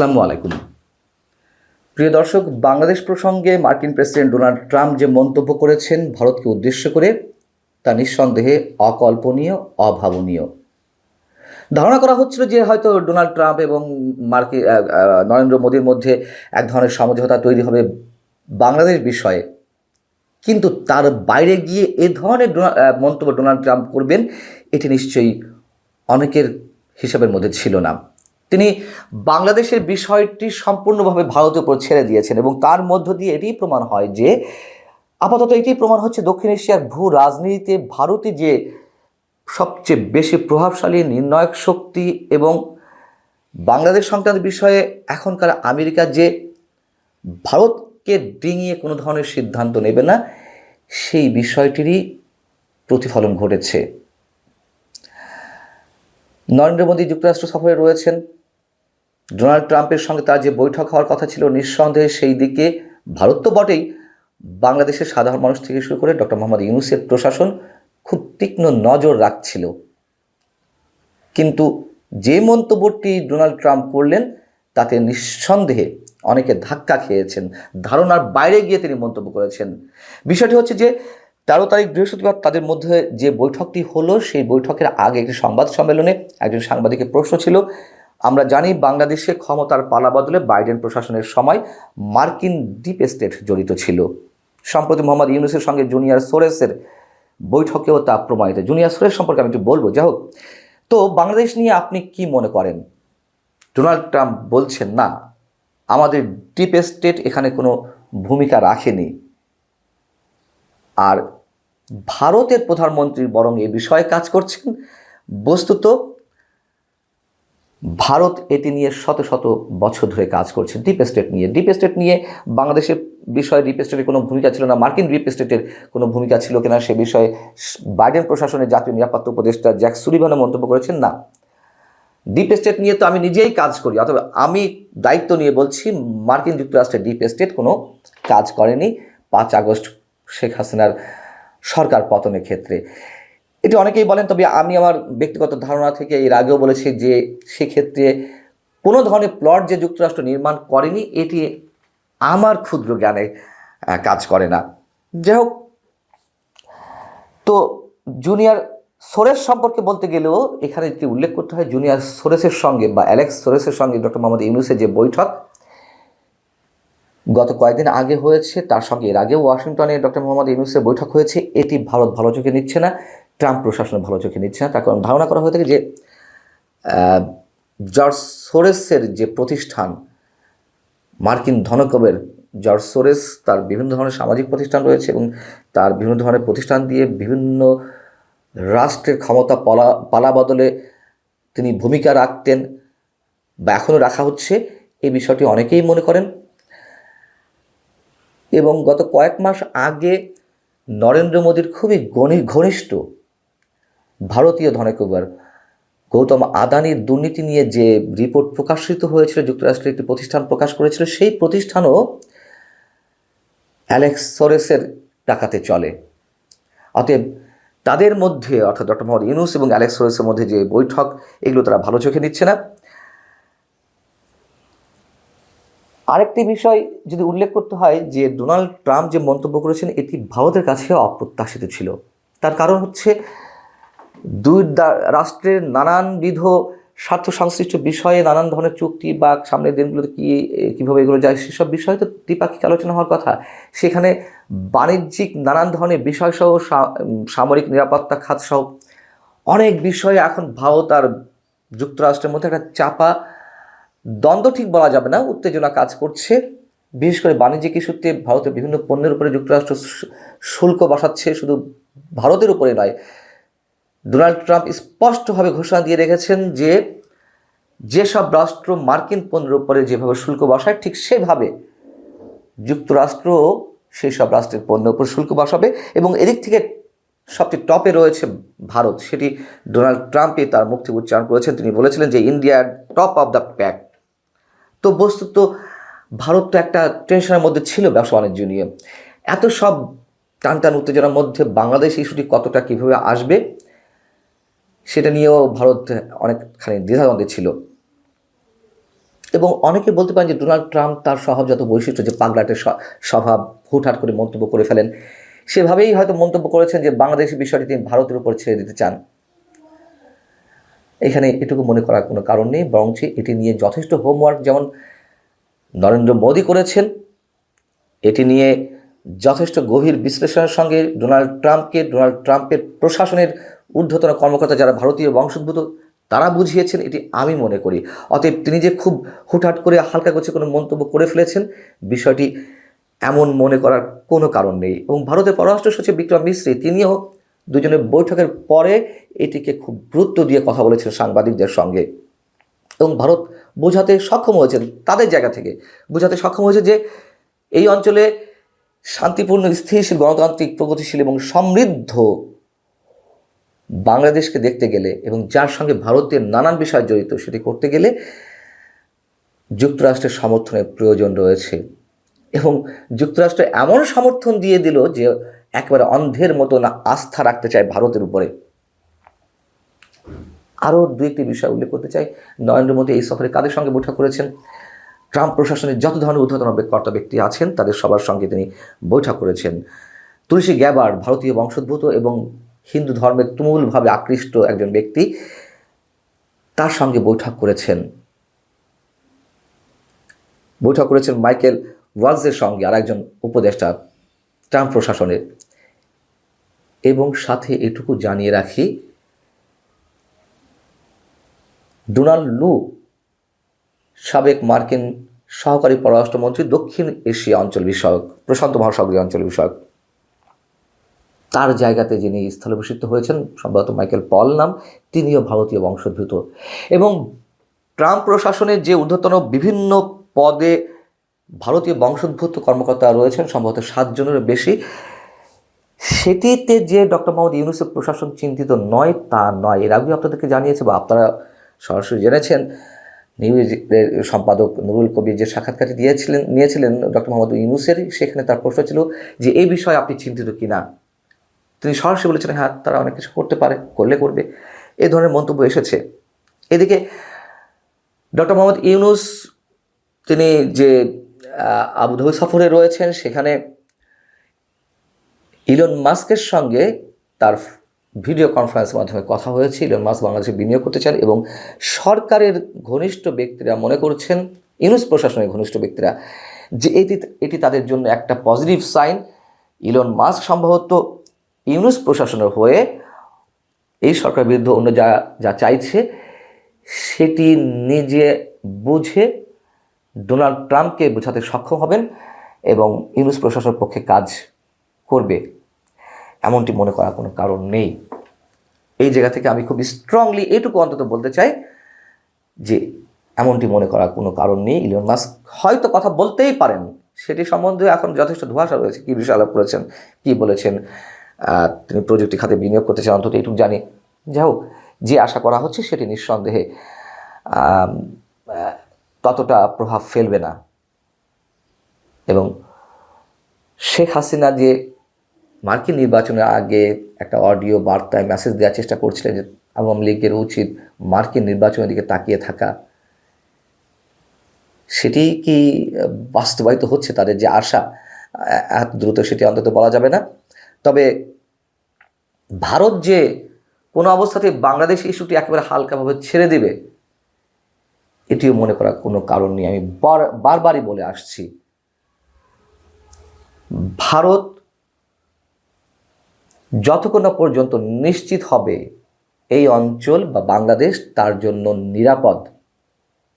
আসসালামু আলাইকুম। প্রিয় দর্শক, বাংলাদেশ প্রসঙ্গে মার্কিন প্রেসিডেন্ট ডোনাল্ড ট্রাম্প যে মন্তব্য করেছেন ভারতকে উদ্দেশ্য করে, তা নিঃসন্দেহে অকল্পনীয়, অভাবনীয়। ধারণা করা হচ্ছিল যে হয়তো ডোনাল্ড ট্রাম্প এবং মার্কি নরেন্দ্র মোদীর মধ্যে এক ধরনের সমঝোতা তৈরি হবে বাংলাদেশ বিষয়ে। কিন্তু তার বাইরে গিয়ে এ ধরনের মন্তব্য ডোনাল্ড ট্রাম্প করবেন, এটি নিশ্চয়ই অনেকের হিসাবের মধ্যে ছিল না। তিনি বাংলাদেশের বিষয়টি সম্পূর্ণভাবে ভারতের উপর ছেড়ে দিয়েছেন এবং তার মধ্য দিয়ে এটি প্রমাণ হয় যে আপাতত এটি প্রমাণ হচ্ছে দক্ষিণ এশিয়ার ভূ রাজনীতিতে ভারতে যে সবচেয়ে বেশি প্রভাবশালী নির্ণায়ক শক্তি এবং বাংলাদেশ সংক্রান্ত বিষয়ে এখনকার আমেরিকা যে ভারতকে ডিঙিয়ে কোনো ধরনের সিদ্ধান্ত নেবে না, সেই বিষয়টিরই প্রতিফলন ঘটেছে। নরেন্দ্র মোদী যুক্তরাষ্ট্র সফরে রয়েছেন। ডোনাল্ড ট্রাম্পের সঙ্গে তার যে বৈঠক হওয়ার কথা ছিল, নিঃসন্দেহে সেই দিকে ভারত তো বটেই। বাংলাদেশের সাধারণ মানুষ থেকে শুরু করে ডক্টর মোহাম্মদ ইউনুসের প্রশাসন খুব তীক্ষ্ণ নজর রাখছিল। কিন্তু যে মন্তব্যটি ডোনাল্ড ট্রাম্প করলেন, তাতে নিঃসন্দেহে অনেকে ধাক্কা খেয়েছেন। ধারণার বাইরে গিয়ে তিনি মন্তব্য করেছেন। বিষয়টি হচ্ছে যে, তেরো তারিখ বৃহস্পতিবার তাদের মধ্যে যে বৈঠকটি হলো, সেই বৈঠকের আগে একটি সংবাদ সম্মেলনে একজন সাংবাদিকের প্রশ্ন ছিল আমরা জানি বাংলাদেশে ক্ষমতার পালা বদলে বাইডেন প্রশাসনের সময় মার্কিন ডিপ স্টেট জড়িত ছিল। সম্প্রতি মোহাম্মদ ইউনুসের সঙ্গে জুনিয়র সোরেসের বৈঠকেও তা প্রমাণিত। জুনিয়র সোরেস সম্পর্কে আমি একটু বলব। যাই হোক, তো বাংলাদেশ নিয়ে আপনি কি মনে করেন? ডোনাল্ড ট্রাম্প বলছেন, না, আমাদের ডিপ স্টেট এখানে কোনো ভূমিকা রাখেনি। আর ভারতের প্রধানমন্ত্রী বরং এ বিষয়ে কাজ করছেন। বস্তুত ভারত এটি নিয়ে শত শত বছর ধরে কাজ করছে। ডিপ স্টেট নিয়ে। ডিপ স্টেট নিয়ে বাংলাদেশের বিষয়ে ডিপ স্টেটের কোনো ভূমিকা ছিল না। মার্কিন ডিপ স্টেটের কোনো ভূমিকা ছিল কিনা সে বিষয়ে বাইডেন প্রশাসনের জাতীয় নিরাপত্তা উপদেষ্টা জ্যাক সুলিভানও মন্তব্য করেছেন, না। ডিপ স্টেট নিয়ে তো আমি নিজেই কাজ করি, অথবা আমি দায়িত্ব নিয়ে বলছি মার্কিন যুক্তরাষ্ট্রের ডিপ স্টেট কোনো কাজ করেনি। পাঁচ আগস্ট শেখ হাসিনার সরকার পতনের ক্ষেত্রে। এটি অনেকেই বলেন, তবে আমি আমার ব্যক্তিগত ধারণা থেকে এর আগেও বলেছি যে সেক্ষেত্রে কোনো ধরনের প্লট যে যুক্তরাষ্ট্র নির্মাণ করেনি, এটি আমার ক্ষুদ্র জ্ঞানে কাজ করে না। যাই হোক, তো জুনিয়র সোরেস সম্পর্কে বলতে গেলেও এখানে যদি উল্লেখ করতে হয়, জুনিয়র সোরেসের সঙ্গে বা অ্যালেক্স সোরেসের সঙ্গে ডক্টর মোহাম্মদ ইউনুসের যে বৈঠক, গত কয়েকদিন আগে হয়েছে, তার সঙ্গে এর আগে ওয়াশিংটনে ডক্টর মোহাম্মদ ইউনুসের বৈঠক হয়েছে, এটি ভারত ভালো চোখে নিচ্ছে না। ট্রাম্প প্রশাসন ভালো চোখে নিচ্ছে না। তার কারণ ধারণা করা হয়ে থাকে যে জর্জ সোরেসের যে প্রতিষ্ঠান, মার্কিন ধনকবের জর্জ সোরেস, তার বিভিন্ন ধরনের সামাজিক প্রতিষ্ঠান রয়েছে এবং তার বিভিন্ন ধরনের প্রতিষ্ঠান দিয়ে বিভিন্ন রাষ্ট্রের ক্ষমতা পালা পালা বদলে তিনি ভূমিকা রাখতেন বা এখনও রাখা হচ্ছে। এই বিষয়টি অনেকেই মনে করেন। এবং গত কয়েক মাস আগে নরেন্দ্র মোদীর খুবই ঘনি- ঘনিষ্ঠ ভারতীয় ধনকুবার গৌতম আদানির দুর্নীতি নিয়ে যে রিপোর্ট প্রকাশিত হয়েছিল যুক্তরাষ্ট্রের একটি প্রতিষ্ঠান প্রকাশ করেছিল, সেই প্রতিষ্ঠানও অ্যালেক্স সোরেসের টাকাতে চলে। অতএব তাদের মধ্যে, অর্থাৎ ডক্টর মোহাম্মদ ইউনুস এবং অ্যালেক্স সোরেসের মধ্যে যে বৈঠক, এগুলো তারা ভালো চোখে নিচ্ছে না। আরেকটি বিষয় যদি উল্লেখ করতে হয়, যে ডোনাল্ড ট্রাম্প যে মন্তব্য করেছেন, এটি ভারতের কাছে অপ্রত্যাশিত ছিল। তার কারণ হচ্ছে দুই রাষ্ট্রের নানানবিধ স্বার্থ সংশ্লিষ্ট বিষয়ে নানান ধরনের চুক্তি বা সামনের দিনগুলোতে কী কীভাবে এগুলো যায়, সেসব বিষয়ে তো দ্বিপাক্ষিক আলোচনা হওয়ার কথা। সেখানে বাণিজ্যিক নানান ধরনের বিষয়সহ সামরিক নিরাপত্তা খাতসহ অনেক বিষয়ে এখন ভারত আর যুক্তরাষ্ট্রের মধ্যে একটা চাপা দ্বন্দ্ব ঠিক বলা যাবে না, উত্তেজনা কাজ করছে। বিশেষ করে বাণিজ্যিক ইস্যুতে ভারতের বিভিন্ন পণ্যের উপরে যুক্তরাষ্ট্র শুল্ক বসাচ্ছে, শুধু ভারতের উপরে নয় ডোনাল্ড ট্রাম্প স্পষ্টভাবে ঘোষণা দিয়ে রেখেছেন যে যেসব রাষ্ট্র মার্কিন পণ্যের উপরে যেভাবে শুল্ক বসায়, ঠিক সেভাবে যুক্তরাষ্ট্র সেই সব রাষ্ট্রের পণ্যের উপর শুল্ক বসাবে এবং এদিক থেকে সবচেয়ে টপে রয়েছে ভারত। সেটি ডোনাল্ড ট্রাম্পই তার মুখ থেকে উচ্চারণ করেছেন। তিনি বলেছিলেন যে India top of the pack তো বস্তুত ভারত তো একটা টেনশনের মধ্যে ছিল ব্যবসা বাণিজ্য নিয়ে এত সব টান টান উত্তেজনার মধ্যে বাংলাদেশ ইস্যুটি কতটা কীভাবে আসবে সেটা নিয়েও ভারত অনেকখানি দ্বিধাদ্বন্দ্বে ছিল। এবং অনেকে বলতে পারেন যে ডোনাল্ড ট্রাম্প তার স্বভাবজাত বৈশিষ্ট্য যে পাগলাটের স্বভাব হুটহাট করে মন্তব্য করে ফেলেন, সেভাবেই হয়তো মন্তব্য করেছেন যে বাংলাদেশের বিষয়টি তিনি ভারতের উপর ছেড়ে দিতে চান। এখানে এটুকু মনে করার কোনো কারণ নেই, বরঞ্চ এটি নিয়ে যথেষ্ট হোমওয়ার্ক যেমন নরেন্দ্র মোদী করেছেন, এটি নিয়ে যথেষ্ট গভীর বিশ্লেষণের সঙ্গে ডোনাল্ড ট্রাম্পকে, ডোনাল্ড ট্রাম্পের প্রশাসনের ঊর্ধ্বতন কর্মকর্তা যারা ভারতীয় বংশোদ্ভূত, তারা বুঝিয়েছেন, এটি আমি মনে করি। অতএব তিনি যে খুব হুটহাট করে হালকা করছে কোনো মন্তব্য করে ফেলেছেন, বিষয়টি এমন মনে করার কোনো কারণ নেই। এবং ভারতের পররাষ্ট্র সচিব বিক্রম মিশ্রী, তিনিও দুজনের বৈঠকের পরে এটিকে খুব গুরুত্ব দিয়ে কথা বলেছেন সাংবাদিকদের সঙ্গে। এবং ভারত বোঝাতে সক্ষম হয়েছেন, তাদের জায়গা থেকে বোঝাতে সক্ষম হয়েছে যে, এই অঞ্চলে শান্তিপূর্ণ স্থিতিশীল গণতান্ত্রিক, প্রগতিশীল এবং সমৃদ্ধ বাংলাদেশকে দেখতে গেলে এবং যার সঙ্গে ভারতের নানান বিষয় জড়িত সেটি করতে গেলে যুক্তরাষ্ট্রের সমর্থনের প্রয়োজন রয়েছে। এবং যুক্তরাষ্ট্র এমন সমর্থন দিয়ে দিল যে একেবারে অন্ধের মতো না আস্থা রাখতে চায় ভারতের উপরে। আরও দু একটি বিষয় উল্লেখ করতে চাই। নরেন্দ্র মোদী এই সফরে কাদের সঙ্গে বৈঠক করেছেন? ট্রাম্প প্রশাসনের যত ধরনের ঊর্ধ্বতন কর্তা ব্যক্তি আছেন, তাদের সবার সঙ্গে তিনি বৈঠক করেছেন। তুলসী গ্যাবার ভারতীয় বংশোদ্ভূত এবং হিন্দু ধর্মের তুমুলভাবে আকৃষ্ট একজন ব্যক্তি তার সঙ্গে বৈঠক করেছেন। বৈঠক করেছেন মাইকেল ওয়ালসের সঙ্গে আর একজন উপদেষ্টা ট্রাম্প প্রশাসনের। এবং সাথে এটুকু জানিয়ে রাখি, ডোনাল্ড লু সাবেক মার্কিন সহকারী পররাষ্ট্রমন্ত্রী দক্ষিণ এশিয়া অঞ্চল বিষয়ক, প্রশান্ত মহাসাগরীয় অঞ্চল বিষয়ক তার জায়গাতে যিনি স্থলাভিষিক্ত হয়েছেন, সম্ভবত মাইকেল পল নাম, তিনিও ভারতীয় বংশোদ্ভূত। এবং ট্রাম্প প্রশাসনের যে ঊর্ধ্বতন বিভিন্ন পদে ভারতীয় বংশোদ্ভূত কর্মকর্তা রয়েছেন, সম্ভবত সাতজনেরও বেশি, সেটিতে যে ডক্টর মোহাম্মদ ইউনুসেফ প্রশাসন চিন্তিত নয়, তা নয়। এর আগেও আপনাদেরকে জানিয়েছে বা আপনারা সরাসরি জেনেছেন নিউজের সম্পাদক নুরুল কবির যে সাক্ষাৎকারটি দিয়েছিলেন, নিয়েছিলেন ডক্টর মোহাম্মদ ইউনুসের, সেখানে তার প্রশ্ন ছিল যে এই বিষয়ে আপনি চিন্তিত কিনা? তিনি সরাসরি বলেছেন হ্যাঁ তারা অনেক কিছু করতে পারে, করলে করবে। এ ধরনের মন্তব্য এসেছে। এদিকে ডক্টর মোহাম্মদ ইউনুস, তিনি যে আবুধাবি সফরে রয়েছেন, সেখানে ইলন মাস্কের সঙ্গে তার ভিডিও কনফারেন্সের মাধ্যমে কথা হয়েছে। ইলন মাস্ক বাংলাদেশে বিনিয়োগ করতে চান এবং সরকারের ঘনিষ্ঠ ব্যক্তিরা মনে করছেন, ইউনুস প্রশাসনের ঘনিষ্ঠ ব্যক্তিরা, যে এটি এটি তাদের জন্য একটা পজিটিভ সাইন। ইলন মাস্ক সম্ভবত ইউনুস প্রশাসনের হয়ে এই সরকার বিরুদ্ধে অন্য যা যা চাইছে, সেটি নিজে বুঝে ডোনাল্ড ট্রাম্পকে বোঝাতে সক্ষম হবেন এবং ইউনুস প্রশাসনের পক্ষে কাজ করবে। এমনটি মনে করার কোনো কারণ নেই। এই জায়গা থেকে আমি খুব স্ট্রংলি এটুকু অন্তত বলতে চাই যে, এমনটি মনে করার কোনো কারণ নেই। ইলন মাস্ক হয়তো কথা বলতেই পারেন। সেটি সম্বন্ধে এখন যথেষ্ট ধোঁয়াশা রয়েছে। কী বিষয় আলাপ করেছেন, কী বলেছেন তিনি প্রযুক্তি খাতে বিনিয়োগ করতে চান, অন্তত এইটুকু জানি। যাই হোক, যে আশা করা হচ্ছে সেটি নিঃসন্দেহে ততটা প্রভাব ফেলবে না। এবং শেখ হাসিনা যে মার্কিন নির্বাচনের আগে একটা অডিও বার্তায় মেসেজ দেওয়ার চেষ্টা করছিলেন যে আওয়ামী লীগের উচিত মার্কিন নির্বাচনের দিকে তাকিয়ে থাকা। সেটি কি বাস্তবায়িত হচ্ছে তাদের যে আশা? এত দ্রুত সেটি অন্তত বলা যাবে না। ভারত যে কোনো অবস্থাতে বাংলাদেশ ইস্যুটি একেবারে হালকাভাবে ছেড়ে দেবে, এটিও মনে করার কোনো কারণ নেই। আমি বার, বারবারই বলে আসছি, ভারত যতক্ষণ না পর্যন্ত নিশ্চিত হবে এই অঞ্চল বা বাংলাদেশ তার জন্য নিরাপদ,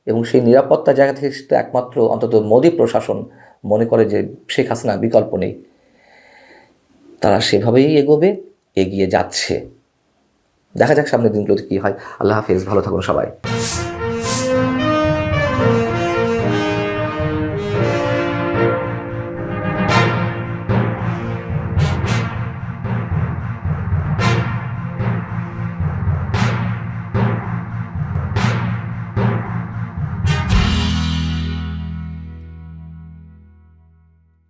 এবং সেই নিরাপত্তা জায়গা থেকে একমাত্র অন্তত মোদী প্রশাসন মনে করে যে শেখ হাসিনা বিকল্প নেই। তারা সেভাবেই এগোবে, এগিয়ে যাচ্ছে। দেখা যাক সামনের দিনগুলোতে কী হয়। আল্লাহ হাফেজ, ভালো থাকুন সবাই।